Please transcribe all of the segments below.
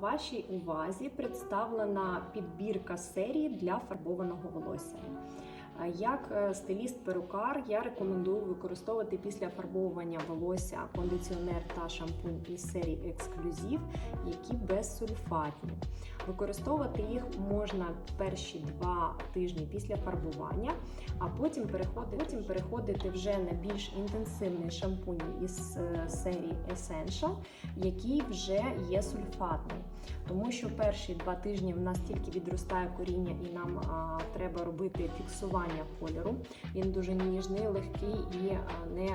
Вашій увазі представлена підбірка серії для фарбованого волосся. Як е, стиліст-перукар я рекомендую використовувати після фарбовування волосся кондиціонер та шампунь із серії Ексклюзив, які безсульфатні. Використовувати їх можна перші два тижні після фарбування, а потім переходити, потім переходити вже на більш інтенсивний шампунь із е, серії Essential, який вже є сульфатний. Тому що перші два тижні в нас тільки відростає коріння, і нам а, треба робити фіксування кольору. Він дуже ніжний, легкий і не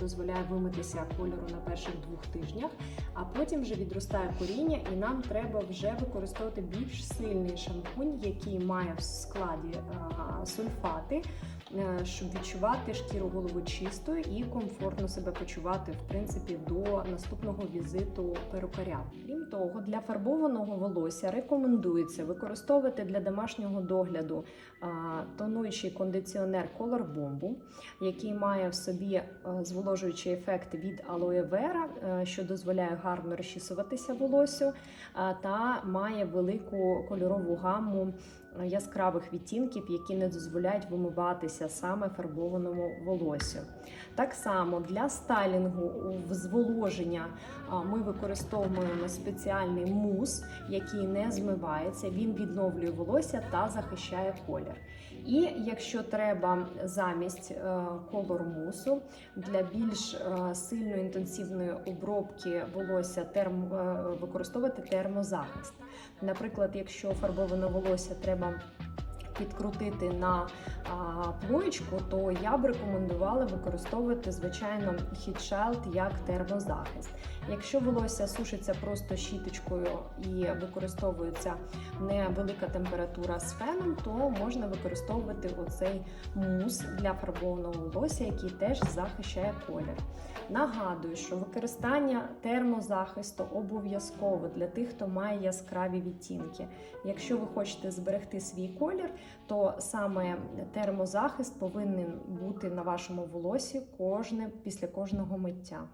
дозволяє вимитися кольору на перших двох тижнях. А потім вже відростає коріння, і нам треба вже використовувати більш сильний шампунь, який має в складі сульфати. е, Щоб відчувати шкіру голови чистою і комфортно себе почувати в принципі до наступного візиту перукаря. Крім того, для фарбованого волосся рекомендується використовувати для домашнього догляду а, тонуючий кондиціонер Color Bomb, який має в собі е, зволожуючий ефект від алоє вера, е, що дозволяє гарно розчісуватися волосю, та має велику кольорову гамму е, яскравих відтінків, які не дозволяють вимиватися саме фарбованому волосю. Так само для стайлінгу зволоження ми використовуємо спеціальний мус, який не змивається, він відновлює волосся та захищає колір. І якщо треба замість е, колор мусу для більш е, сильної інтенсивної обробки волосся терм, е, використовувати термозахист. Наприклад, якщо фарбоване волосся треба підкрутити на плоєчку, то я б рекомендувала використовувати звичайно Shield як термозахист. Якщо волосся сушиться просто щіточкою і використовується невелика температура з феном, то можна використовувати оцей мус для фарбованого волосся, який теж захищає колір. Нагадую, що використання термозахисту обов'язково для тих, хто має яскраві відтінки. Якщо ви хочете зберегти свій колір, то саме термозахист повинен бути на вашому волосі кожне після кожного миття.